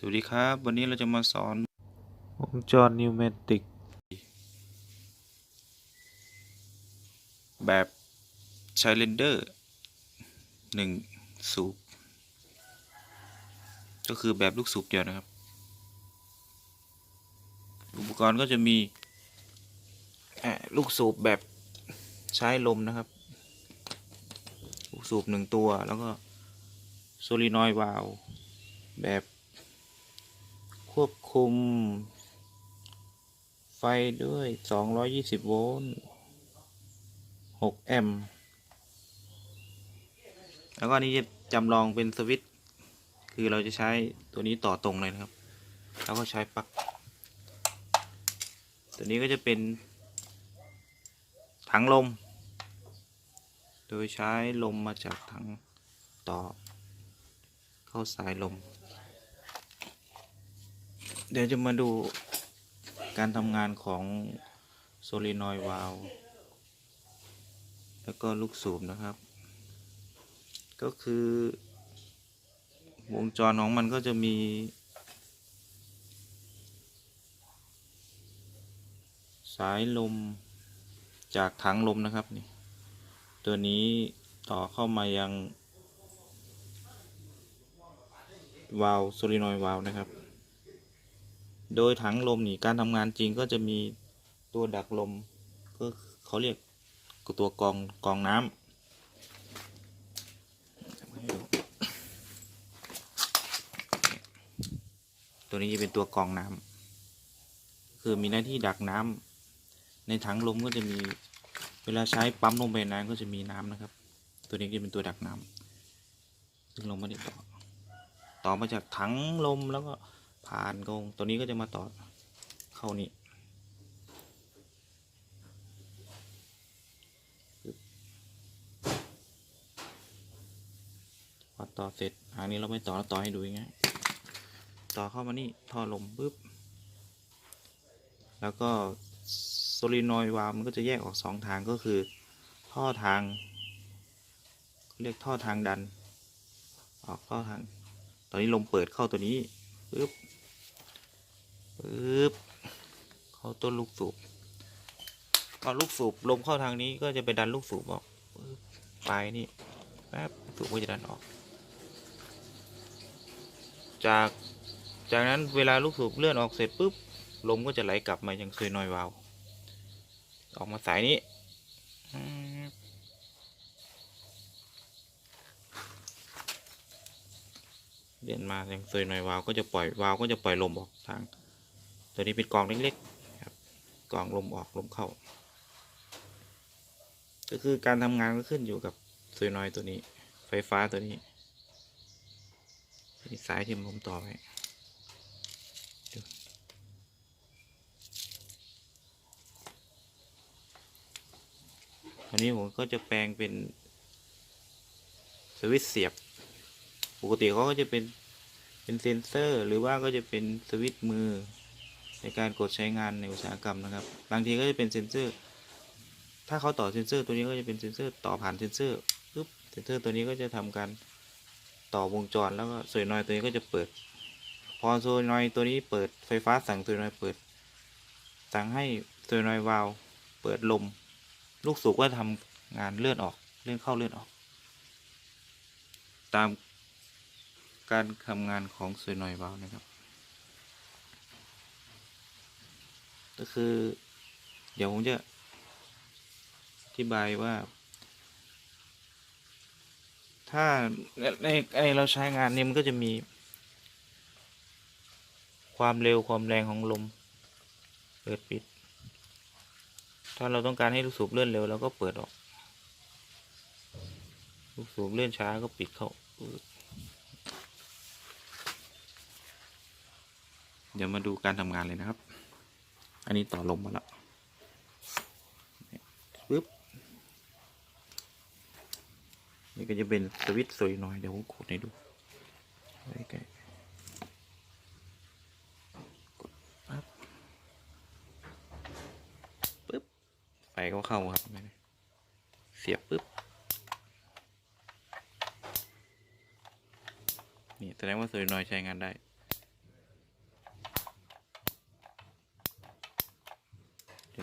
สวัสดีครับ วันนี้เราจะมาสอนวงจรนิวเมติก แบบใช้เรนเดอร์หนึ่งสูบ ก็คือแบบลูกสูบเดียวนะครับ อุปกรณ์ก็จะมีอะลูกสูบแบบใช้ลมนะครับ ลูกสูบหนึ่งตัวแล้วก็โซลินอยด์วาล์วแบบ ควบคุม ไฟด้วย 220 โวลต์ 6 แอมป์ แล้วก็อันนี้จะจำลองเป็นสวิตช์ คือเราจะใช้ตัวนี้ต่อตรงเลยนะครับ แล้วก็ใช้ปลั๊ก ตัวนี้ก็จะเป็น ถังลม โดยใช้ลมมาจากถังต่อ เข้าสายลม เดี๋ยวจะมาดูการทำงานของโซลินอยด์วาล์วแล้วก็ลูกสูบนะครับ ก็คือ วงจรของมันก็จะมี สายลมจากถังลมนะครับนี่ตัวนี้ต่อเข้ามายังวาล์วโซลินอยด์วาล์วนะครับ โดยถังลมนี่การทำงานจริงก็จะมีตัวดักลมก็เขาเรียกตัวกองกองน้ำตัวนี้จะเป็นตัวกองน้ำคือมีหน้าที่ดักน้ำในถังลมก็จะมี เวลาใช้ปั๊มลงไปน้ำก็จะมีน้ำนะครับ ตัวนี้จะเป็นตัวดักน้ำซึ่งเราไม่ได้ต่อ ต่อมาจากถังลมแล้วก็ ผ่านกรงตัวนี้ก็จะมาต่อเข้านี่พอต่อเสร็จหางนี้เราไม่ต่อเราต่อให้ดูอย่างเงี้ยต่อเข้ามานี่ท่อลมปุ๊บ แล้วก็โซลินอยด์วาล์วมันก็จะแยกออกสองทางก็คือ ท่อทาง เรียกท่อทางดัน ออกเข้าทาง ตอนนี้ลมเปิดเข้าตัวนี้ปึ๊บ ปึ๊บเข้าต้นลูกสูบพอลูกสูบลมเข้าทางนี้ก็จะไปดันลูกสูบออกปึ๊บปลายนี่แป๊บสูบก็จะดันออก จากจากนั้นเวลาลูกสูบเลื่อนออกเสร็จปุ๊บลมก็จะไหลกลับมายังซวยนอยวาล์วออกมาสายนี้อืมเดินมาอย่างเซยหน่อยวาล์วก็จะปล่อยวาล์วก็จะปล่อยลมออกทาง ตัวนี้เป็นกรองเล็กๆครับกองลมออกลมเข้า ก็คือการทำงานก็ขึ้นอยู่กับเซยนอยตัวนี้ ไฟฟ้าตัวนี้นี่สายที่ผมต่อไว้อันนี้ผมก็จะแปลงเป็น สวิตช์เสียบ ปกติเขาก็จะเป็นเป็นเซนเซอร์ หรือว่าก็จะเป็นสวิตช์มือ ในการกดใช้งานในอุตสาหกรรมนะครับ บางทีก็จะเป็นเซนเซอร์ ถ้าเขาต่อเซนเซอร์ตัวนี้ก็จะเป็นเซนเซอร์ต่อผ่านเซนเซอร์ปุ๊บเซนเซอร์ตัวนี้ก็จะทำการต่อวงจรแล้วก็โซยนอยตัวนี้ก็จะเปิด พอโซนอยตัวนี้เปิดไฟฟ้าสั่งโซยนอยเปิด สั่งให้โซยนอยวาล์วเปิดลม ลูกสูบก็ทำงานเลื่อนออกเลื่อนเข้าเลื่อนออก ตามการทำงานของซวยนอยวาล์วนะครับ ก็คือ เดี๋ยวผมจะอธิบายว่า ถ้าในในเราใช้งานเนี่ยมันก็จะมี ความเร็วความแรงของลม เปิดปิด ถ้าเราต้องการให้ลูกสูบเลื่อนเร็วเราก็เปิดออก ลูกสูบเลื่อนช้าก็ปิดเข้าเดี๋ยวมาดูการทำงานเลยนะครับ อันนี้ต่อลมมาแล้วปึ๊บนี่ก็จะเป็นสวิตช์สวยหน่อย เดี๋ยวผมกดให้ดูใกล้กดปั๊บปึ๊บไฟก็เข้าครับเห็นไหมเสียบปึ๊บนี่แสดงว่าสวยหน่อยใช้งานได้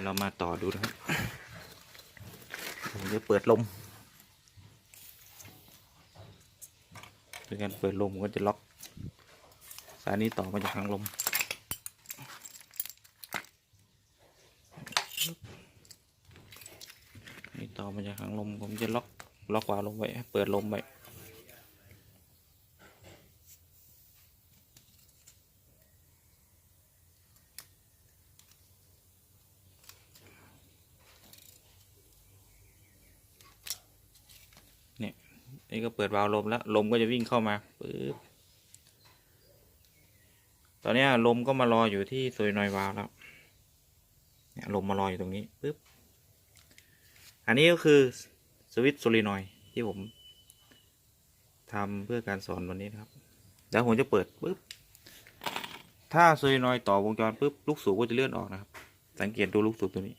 เรามาต่อดูนะครับผมจะเปิดลมโดยการเปิดลมก็จะล็อก สายนี้ต่อมาจากทางลมนี่ต่อมาจากทางลมผมจะล็อกล็อกวาล์วลมไว้ให้เปิดลมไว้ เนี่ย นี่ก็เปิดวาล์วลมแล้ว ลมก็จะวิ่งเข้ามาปึ๊บตอนนี้ลมก็มารออยู่ที่โซยนอยวาล์วแล้วเนี่ยลมมารออยู่ตรงนี้ปึ๊บอันนี้ก็คือสวิตช์โซลินอยที่ผมทำเพื่อการสอนวันนี้นะครับแล้วผมจะเปิดปึ๊บถ้าโซลินอยต่อวงจรปึ๊บลูกสูบก็จะเลื่อนออกนะครับ สังเกตดูลูกสูบตัวนี้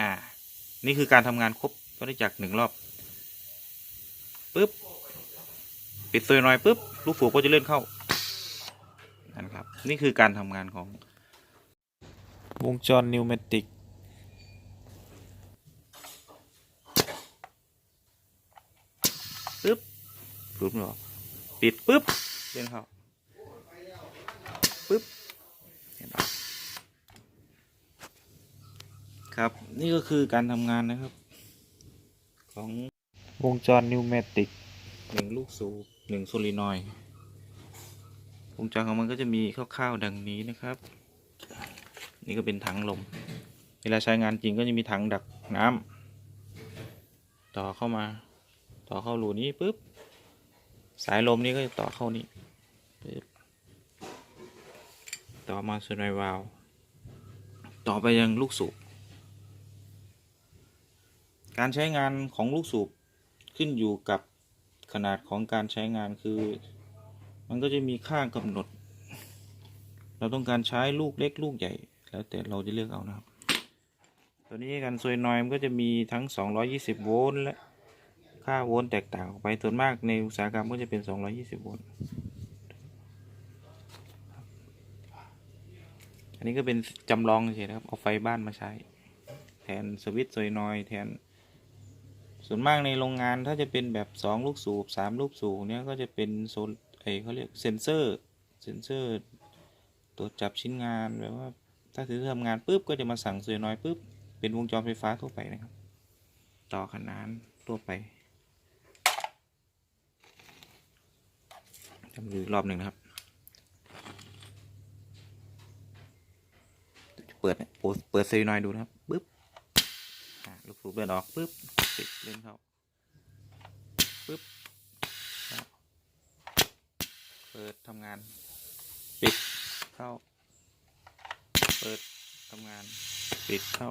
อ่า นี่คือการทำงานครบวัฏจักรหนึ่งรอบปึ๊บปิดโซลินอยด์ปึ๊บลูกสูบก็จะเลื่อนเข้านะครับนี่คือการทำงานของวงจรนิวเมติกปึ๊บรูดไม่ออกปิดปึ๊บเลื่อนเข้า ปึ๊บเห็นปะ ครับ นี่ก็คือการทำงานนะครับ ของวงจรนิวเมติกหนึ่งลูกสูบหนึ่งโซลินอยด์วงจรของมันก็จะมีคร่าวๆดังนี้นะครับ นี่ก็เป็นถังลม เวลาใช้งานจริงก็จะมีถังดักน้ำต่อเข้ามา ต่อเข้ารูนี้ปุ๊บสายลมนี้ก็จะต่อเข้านี่ปึ๊บต่อมาส่วนไววาล์วต่อไปยังลูกสูบ การใช้งานของลูกสูบขึ้นอยู่กับขนาดของการใช้งานคือ มันก็จะมีค่ากำหนด เราต้องการใช้ลูกเล็กลูกใหญ่ แล้วแต่เราจะเลือกเอานะครับ ตัวนี้กันซยนอยมันก็จะมีทั้ง 220 โวลต์และค่าโวลต์แตกต่างออกไปส่วนมากในอุตสาหกรรมก็จะเป็น 220 โวลต์อันนี้ก็เป็นจำลองเฉยนะครับเอาไฟบ้านมาใช้ แทนสวิตช์โซยนอยแทน ส่วนมากในโรงงานถ้าจะเป็นแบบ 2 ลูกสูบ 3 ลูกสูบเนี้ยก็จะเป็นโซนไอเขาเรียกเซนเซอร์เซนเซอร์ตรวจจับชิ้นงานแบบว่าถ้าถือทำงานปุ๊บก็จะมาสั่งเซวยน้อยปุ๊บเป็นวงจรไฟฟ้าทั่วไปนะครับ ต่อขนานทั่วไปทำดูอีกรอบหนึ่งนะครับ เปิดเนี่ยเปิดเซวยน้อยดูนะครับปุ๊บลูกสูบเลื่อนออกปุ๊บ ปิดเล่นเข้าปุ๊บเปิดทำงาน ปิดเข้า เปิดทำงาน ปิดเข้า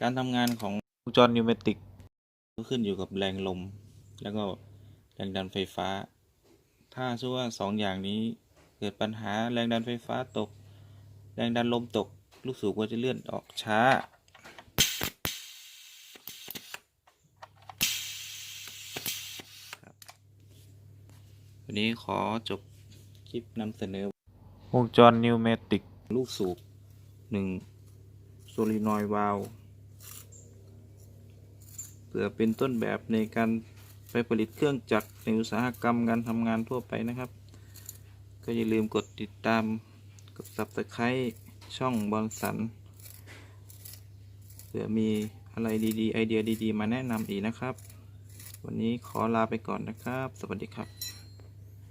การทำงานของวงจรนิวเมติกก็ขึ้นอยู่กับแรงลม แล้วก็แรงดันไฟฟ้า ถ้าสู้ว่าสองอย่างนี้เกิดปัญหาแรงดันไฟฟ้าตก แรงดันลมตก ลูกสูบก็จะเลื่อนออกช้า วันนี้ขอจบคลิปนำเสนอ วงจรนิวเมติก ลูกสูบหนึ่งโซลินอยวาลเพื่อเป็นต้นแบบในการไปผลิตเครื่องจักรในอุตสาหกรรมการทำงานทั่วไปนะครับ ก็อย่าลืมกดติดตามกด subscribe ช่องบอลสันเผื่อมีอะไรดีๆ ไอเดียดีๆ มาแนะนำอีกนะครับ วันนี้ขอลาไปก่อนนะครับ สวัสดีครับ